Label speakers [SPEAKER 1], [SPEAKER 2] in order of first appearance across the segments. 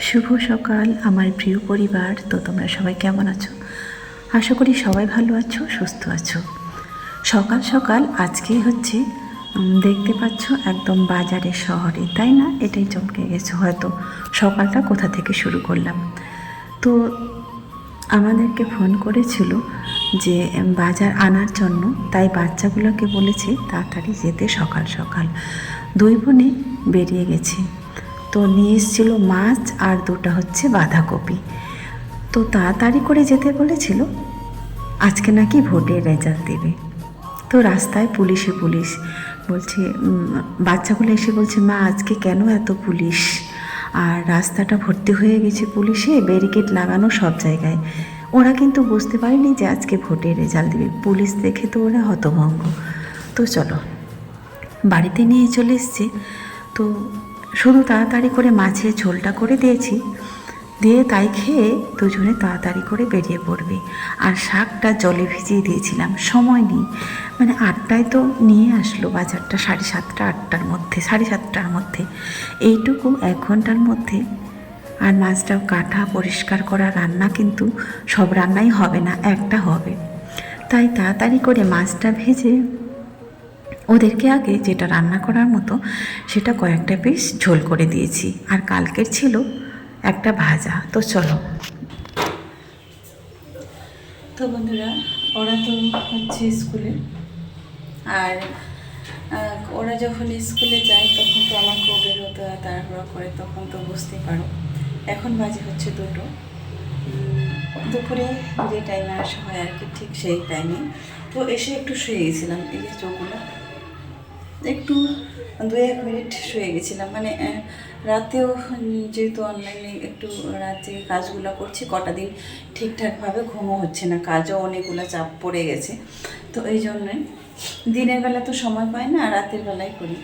[SPEAKER 1] শুভ সকাল, আমার প্রিয় পরিবার। তো তোমরা সবাই কেমন আছো? আশা করি সবাই ভালো আছো, সুস্থ আছো। সকাল সকাল আজকে হচ্ছে দেখতে পাচ্ছ একদম বাজারে শহরে, তাই না? এটাই চমকে গেছো হয়তো। সকালটা কোথা থেকে শুরু করলাম? তো আমাদেরকে ফোন করেছিল যে বাজার আনার জন্য, তাই বাচ্চাগুলোকে বলেছে তাড়াতাড়ি যেতে সকাল সকাল। দুই বোনে বেরিয়ে গেছে। তো নিয়ে এসেছিল মাছ আর দুটো হচ্ছে বাঁধাকপি। তো তাড়াতাড়ি করে যেতে বলেছিল, আজকে নাকি ভোটের রেজাল্ট দেবে। তো রাস্তায় পুলিশে পুলিশ বলছে বাচ্চাগুলো এসে বলছে, মা, আজকে কেন এত পুলিশ? আর রাস্তাটা ভর্তি হয়ে গেছে পুলিশে, ব্যারিকেড লাগানো সব জায়গায়। ওরা কিন্তু বুঝতে পারেনি যে আজকে ভোটের রেজাল্ট দেবে। পুলিশ দেখে তো ওরা হতভঙ্গ তো চলো, বাড়িতে নিয়ে চলে এসছে। তো শুধু তাড়াতাড়ি করে মাছের ঝোলটা করে দিয়েছি। দিয়ে তাই খেয়ে দুজনে তাড়াতাড়ি করে বেরিয়ে পড়বে। আর শাকটা জলে ভিজিয়ে দিয়েছিলাম। সময় নেই। মানে আটটায় তো নিয়ে আসলো বাজারটা, সাড়ে সাতটা, আটটার মধ্যে, সাড়ে সাতটার মধ্যে। এইটুকু এক ঘণ্টার মধ্যে। আর মাছটাও কাটা, পরিষ্কার করা, রান্না কিন্তু সব রান্নাই হবে না, একটা হবে। তাই তাড়াতাড়ি করে মাছটা ভেজে ওদেরকে আগে যেটা রান্না করার মতো সেটা কয়েকটা পিস ঝোল করে দিয়েছি। আর কালকের ছিল একটা ভাজা। তো চলো। তো বন্ধুরা, ওরা তো হচ্ছে স্কুলে। আর ওরা যখন স্কুলে যায় তখন তো বেরোতে হয় তাড়াহুড়ো করে, তখন তো বুঝতেই পারো। এখন বাজে হচ্ছে দুটো। দুপুরে যে টাইমে আসা হয় আর কি, ঠিক সেই টাইমে তো এসে একটু শুয়ে গেছিলাম, এই যে চোখগুলো। একটু দু এক মিনিট শুয়ে গেছিলাম। মানে রাতেও যেহেতু অনলাইনে একটু রাতে কাজগুলো করছি, কটা দিন ঠিকঠাকভাবে ঘুমও হচ্ছে না, কাজও অনেকগুলো চাপ পড়ে গেছে। তো এই জন্যই দিনের বেলা তো সময় পাই না রাতের বেলায় করি।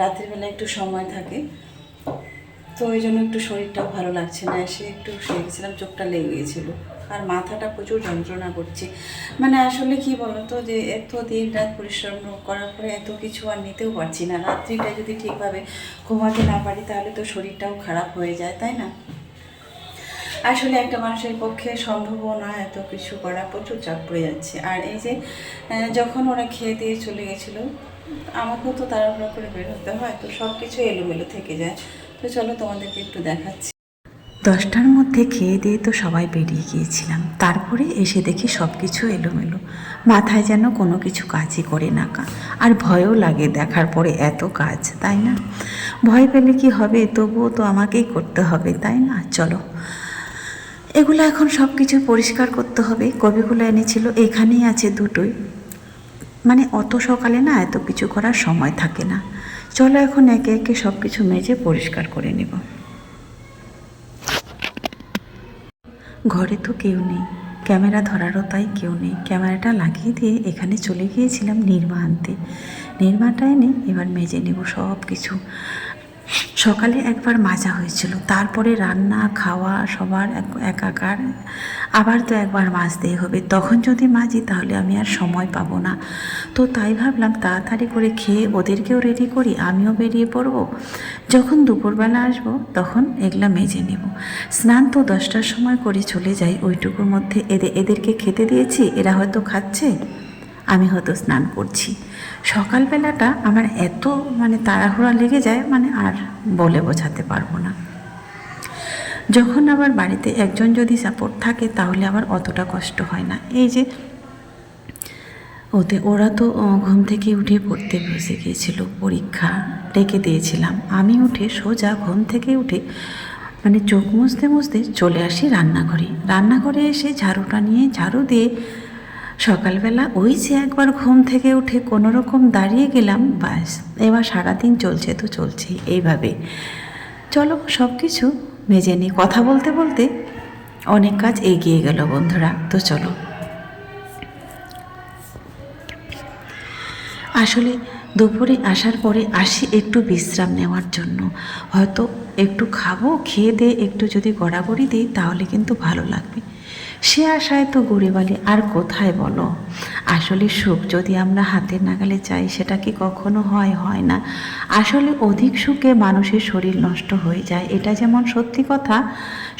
[SPEAKER 1] রাতের বেলা একটু সময় থাকে। তো ওই জন্য একটু শরীরটাও ভালো লাগছে না, এসে একটু শুয়ে গেছিলাম, চোখটা লেগে গিয়েছিল আর মাথাটা প্রচুর যন্ত্রণা করছে। মানে আসলে কি বলতো যে, এত দিন রাত পরিশ্রম করার পরে এত কিছু আর নিতেও পারছি না। রাত্রিটা যদি ঠিকভাবে ঘুমাতে না পারি, তাহলে তো শরীরটাও খারাপ হয়ে যায়, তাই না? আসলে একটা মানুষের পক্ষে সম্ভবও না এত কিছু করা, প্রচুর চাপ পড়ে যাচ্ছে। আর এই যে যখন ওরা খেয়ে দিয়ে চলে গেছিল, আমাকেও তো তাড়াহুড়ো করে বের হতে হয়, তো সব কিছু এলোমেলো থেকে যায়। তো চলো তোমাদেরকে একটু দেখাচ্ছি। দশটার মধ্যে খেয়ে দিয়ে তো সবাই বেরিয়ে গিয়েছিলাম। তারপরে এসে দেখি সব কিছু এলোমেলো। মাথায় যেন কোনো কিছু কাজই করে না কা। আর ভয়ও লাগে দেখার পরে এত কাজ, তাই না? ভয় পেলে কি হবে? তবুও তো আমাকেই করতে হবে, তাই না? চলো। এগুলো এখন সব কিছু পরিষ্কার করতে হবে। কবিগুলো এনেছিল, এখানেই আছে দুটোই। মানে অত সকালে না এত কিছু করার সময় থাকে না। চলো এখন একে একে সব কিছু মেজে পরিষ্কার করে নেব। ঘরে তো কেউ নেই। ক্যামেরা ধরারও তাই কেউ নেই। ক্যামেরাটা লাগিয়ে দিয়ে এখানে চলে গিয়েছিলাম নির্মা আনতে। নির্মাটা এনে এবার মেজে নেব সব কিছু সকালে একবার মাজা হয়েছিল। তারপরে রান্না, খাওয়া, সবার এক- একাকার। আবার তো একবার মাজতেই হবে। তখন যদি মাজি, তাহলে আমি আর সময় পাবো না। তো তাই ভাবলাম তাড়াতাড়ি করে খেয়ে ওদেরকেও রেডি করি, আমিও বেরিয়ে পড়ব। যখন দুপুরবেলা আসব, তখন এগুলা মেজে নেব। স্নান তো দশটার সময় করে চলে যাই, ওইটুকুর মধ্যে এদের এদেরকে খেতে দিয়েছি, এরা হয়তো খাচ্ছে। আমি হয়তো স্নান করছি। সকালবেলাটা আমার এত মানে তাড়াহুড়া লেগে যায় মানে আর বলে বোঝাতে পারব না। যখন আবার বাড়িতে একজন যদি সাপোর্ট থাকে তাহলে আবার অতটা কষ্ট হয় না। এই যে ওতে ওরা তো ঘুম থেকে উঠে পড়তে বসে গিয়েছিল, পরীক্ষা ডেকে দিয়েছিলাম। আমি উঠে সোজা ঘুম থেকে উঠে মানে চোখ মুছতে মুছতে চলে আসি রান্নাঘরে। রান্নাঘরে এসে ঝাড়ুটা নিয়ে, ঝাড়ু দিয়ে সকালবেলা ওই যে একবার ঘুম থেকে উঠে কোনো রকম দাঁড়িয়ে গেলাম, বাস। এবার সারাদিন চলছে তো চলছেই এইভাবে চলো সব কিছু মেজে নিই। কথা বলতে বলতে অনেক কাজ এগিয়ে গেল বন্ধুরা, তো চলো। আসলে দুপুরে আসার পরে আসি একটু বিশ্রাম নেওয়ার জন্য। হয়তো একটু খাব, খেয়ে দিয়ে একটু যদি গড়াগড়ি দিই, তাহলে কিন্তু ভালো লাগবে।
[SPEAKER 2] সে আশায় তো গরিবালি, আর কোথায় বলো? আসলে সুখ যদি আমরা হাতের নাগালে চাই, সেটা কি কখনো হয় হয় না। আসলে অধিক সুখে মানুষের শরীর নষ্ট হয়ে যায়, এটা যেমন সত্যি কথা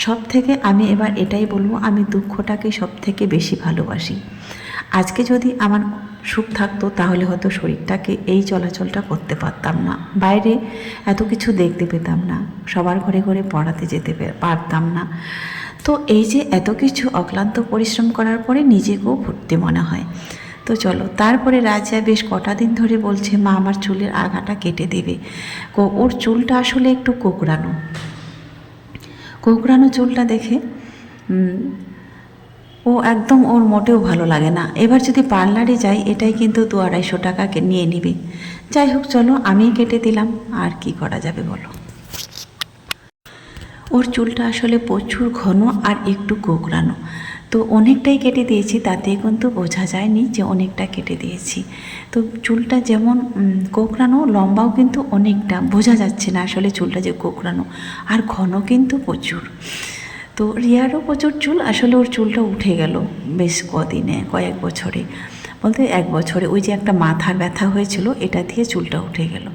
[SPEAKER 2] সব থেকে আমি এবার এটাই বলব, আমি দুঃখটাকে সব থেকে বেশি ভালোবাসি। আজকে যদি আমার সুখ থাকতো, তাহলে হয়তো শরীরটাকে এই চলাচলটা করতে পারতাম না। বাইরে এত কিছু দেখতে পেতাম না, সবার ঘরে ঘরে পড়াতে যেতে পারতাম না। তো এই যে এত কিছু অক্লান্ত পরিশ্রম করার পরে নিজেকেও ফুর্তি মনে হয়। তো চলো, তারপরে রাজা বেশ কটা দিন ধরে বলছে, মা, আমার চুলের আগাটা কেটে দেবে। ওর চুলটা আসলে একটু কোকড়ানো। কোকড়ানো চুলটা দেখে ও একদম ওর মোটেও ভালো লাগে না। এবার যদি পার্লারে যাই, এটাই কিন্তু দু আড়াইশো টাকাকে নিয়ে নিবে। যাই হোক, চলো আমি কেটে দিলাম। আর কি করা যাবে বলো? ওর চুলটা আসলে প্রচুর ঘন আর একটু কোকড়ানো। তো অনেকটাই কেটে দিয়েছি তাতে কিন্তু বোঝা যায়নি যে অনেকটা কেটে দিয়েছি। তো চুলটা যেমন কোকড়ানো, লম্বাও কিন্তু অনেকটা, বোঝা যাচ্ছে না আসলে চুলটা যে কোকড়ানো। আর ঘন কিন্তু প্রচুর। তো রিয়ারও প্রচুর চুল, আসলে ওর চুলটা উঠে গেল বেশ কদিনে, কয়েক বছরে। বলতে এক বছরে, ওই যে একটা মাথার ব্যথা হয়েছিল, এটা দিয়ে চুলটা উঠে গেল।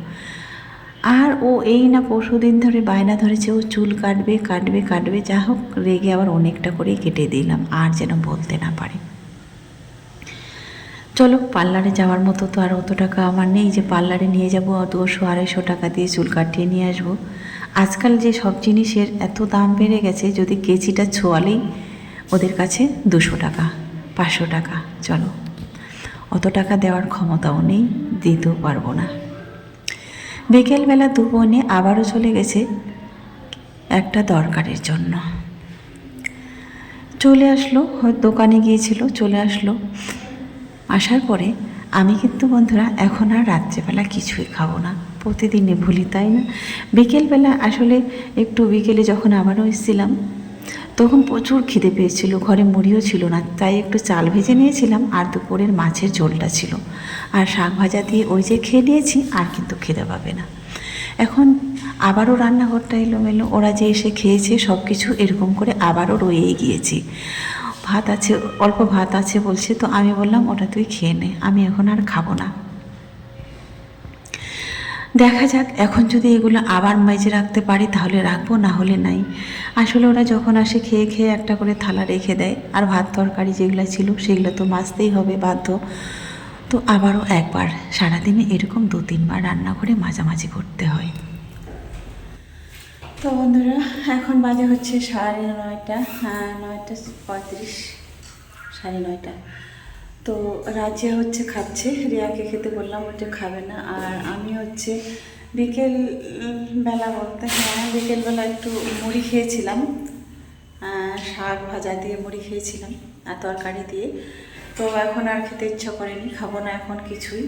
[SPEAKER 2] আর ও এই না পরশু দিন ধরে বায়না ধরেছে, ও চুল কাটবে কাটবে কাটবে, যা হোক, রেগে আবার অনেকটা করেই কেটে দিলাম, আর যেন বলতে না পারে। চলো, পার্লারে যাওয়ার মতো তো আর অত টাকা আমার নেই, যে পার্লারে নিয়ে যাব দুশো আড়াইশো টাকা দিয়ে চুল কাটিয়ে নিয়ে আসব। আজকাল যে সব জিনিসের এত দাম বেড়ে গেছে, যদি কেজিটা ছোয়ালেই ওদের কাছে দুশো টাকা, পাঁচশো টাকা, চলো। অত টাকা দেওয়ার ক্ষমতাও নেই, দিতেও পারব না। বিকেলবেলা দু বোনে আবারও চলে গেছে একটা দরকারের জন্য। চলে আসলো, দোকানে গিয়েছিল, চলে আসলো। আসার পরে আমি কিন্তু বন্ধুরা এখন আর রাত্রেবেলা কিছুই খাব না। প্রতিদিনই ভুলি, তাই না? বিকেলবেলা আসলে একটু বিকেলে যখন আবারও এসেছিলাম তখন প্রচুর খিদে পেয়েছিল, ঘরে মুড়িও ছিল না, তাই একটু চাল ভেজে নিয়েছিলাম আর দুপুরের মাছের ঝোলটা ছিল। আর শাক ভাজা দিয়ে ওই যে খেয়ে নিয়েছি, আর কিন্তু খিদে পাবে না। এখন আবারও রান্নাঘরটা এলোমেলো, ওরা যে এসে খেয়েছে সব কিছু এরকম করে আবারও রয়েই গিয়েছি। ভাত আছে, অল্প ভাত আছে বলছে, তো আমি বললাম, ওটা তুই খেয়ে নে, আমি এখন আর খাব না। দেখা যাক, এখন যদি এগুলো আবার মেজে রাখতে পারি তাহলে রাখব, না হলে নাই। আসলে ওরা যখন আসে, খেয়ে খেয়ে একটা করে থালা রেখে দেয়। আর ভাত তরকারি যেগুলো ছিল, সেগুলো তো মাজতেই হবে, বাধ্য। তো আবারও একবার, সারাদিনে এরকম দু তিনবার রান্না করে মাঝামাঝি করতে হয়।
[SPEAKER 1] তো বন্ধুরা, এখন বাজে হচ্ছে সাড়ে নয়টা নয়টা পঁয়ত্রিশ, সাড়ে নয়টা। তো রাজ্যে হচ্ছে খাচ্ছে, রিয়াকে খেতে বললাম ওটা খাবে না। আর আমি হচ্ছে বিকেল বেলা বলতে হ্যাঁ বিকেলবেলা একটু মুড়ি খেয়েছিলাম। শাক ভাজা দিয়ে মুড়ি খেয়েছিলাম, আর তরকারি দিয়ে। তো এখন আর খেতে ইচ্ছা করেনি, খাব না এখন কিছুই।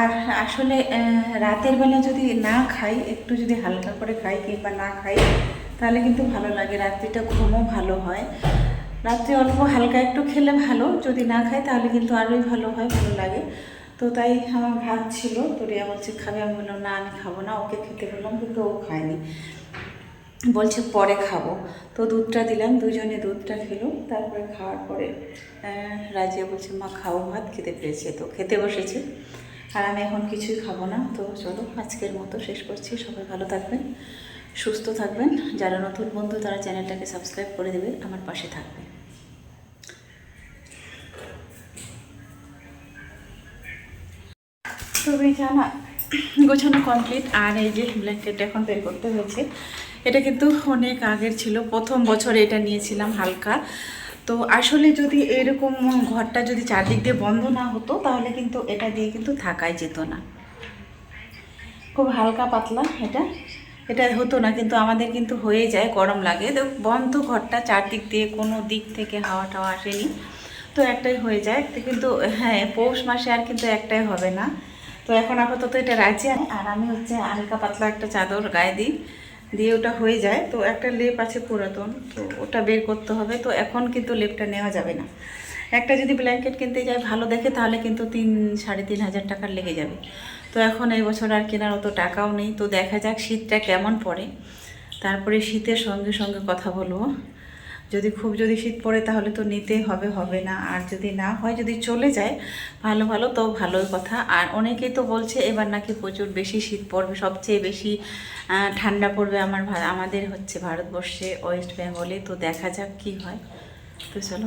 [SPEAKER 1] আর আসলে রাতের বেলা যদি না খাই, একটু যদি হালকা করে খাই কিংবা না খাই, তাহলে কিন্তু ভালো লাগে, রাত্রিটা ঘুমও ভালো হয়। রাত্রে অল্প হালকা একটু খেলে ভালো, যদি না খাই তাহলে কিন্তু আরোই ভালো হয়, ভালো লাগে। তো তাই আমার ভাত ছিল, তো রিয়া বলছে, খাবে? আমি বললাম, না, আমি খাব না, ওকে খেতে বললাম, কিন্তু ও খায়নি। বলছে, পরে খাব। তো দুধটা দিলাম, দুজনে দুধটা খেলো, তারপরে খাওয়ার পরে রাজিয়া বলছে, মা, খাও ভাত, খেতে পেয়েছে তো, খেতে বসেছে। আর আমি এখন কিছুই খাব না, তো চলো, আজকের মতো শেষ করছি, সবাই ভালো থাকবেন, সুস্থ থাকবেন, যারা নতুন বন্ধু, তারা চ্যানেলটাকে সাবস্ক্রাইব করে দেবে, আমার পাশে থাকবে গোছানো কমপ্লিট আর এই যে ব্ল্যাঙ্কেট এখন বের করতে হয়েছে। এটা কিন্তু অনেক আগের ছিল, প্রথম বছর এটা নিয়েছিলাম হালকা। তো আসলে যদি এরকম ঘরটা যদি চারদিক দিয়ে বন্ধ না হতো, তাহলে কিন্তু এটা দিয়ে কিন্তু থাকাই যেত না। খুব হালকা পাতলা এটা। এটা হতো না, কিন্তু আমাদের কিন্তু হয়ে যায়, গরম লাগে। তো বন্ধ ঘরটা চারদিক দিয়ে, কোনো দিক থেকে হাওয়া টাওয়া আসেনি। তো একটাই হয়ে যায়, কিন্তু হ্যাঁ পৌষ মাসে আর কিন্তু একটাই হবে না। তো এখন আপাতত এটা রাজি আর আমি হচ্ছে হালকা পাতলা একটা চাদর গায়ে দিই দিয়ে ওটা হয়ে যায়। তো একটা লেপ আছে পুরাতন তো ওটা বের করতে হবে। তো এখন কিন্তু লেপটা নেওয়া যাবে না। একটা যদি ব্ল্যাঙ্কেট কিনতে যায় ভালো দেখে তাহলে কিন্তু তিন সাড়ে তিন হাজার টাকার লেগে যাবে। তো এখন এই বছর আর কেনার অত টাকাও নেই। তো দেখা যাক শীতটা কেমন পড়ে। তারপরে শীতের সঙ্গে সঙ্গে কথা বলব। যদি খুব যদি শীত পড়ে তাহলে তো নিতে হবে হবে না। আর যদি না হয়, যদি চলে যায়, ভালো ভালো, তো ভালোই কথা। আর অনেকেই তো বলছে, এবার নাকি প্রচুর বেশি শীত পড়বে, সবচেয়ে বেশি ঠান্ডা পড়বে আমার আমাদের হচ্ছে ভারতবর্ষে, ওয়েস্ট বেঙ্গলে। তো দেখা যাক কি হয়। তো চলো।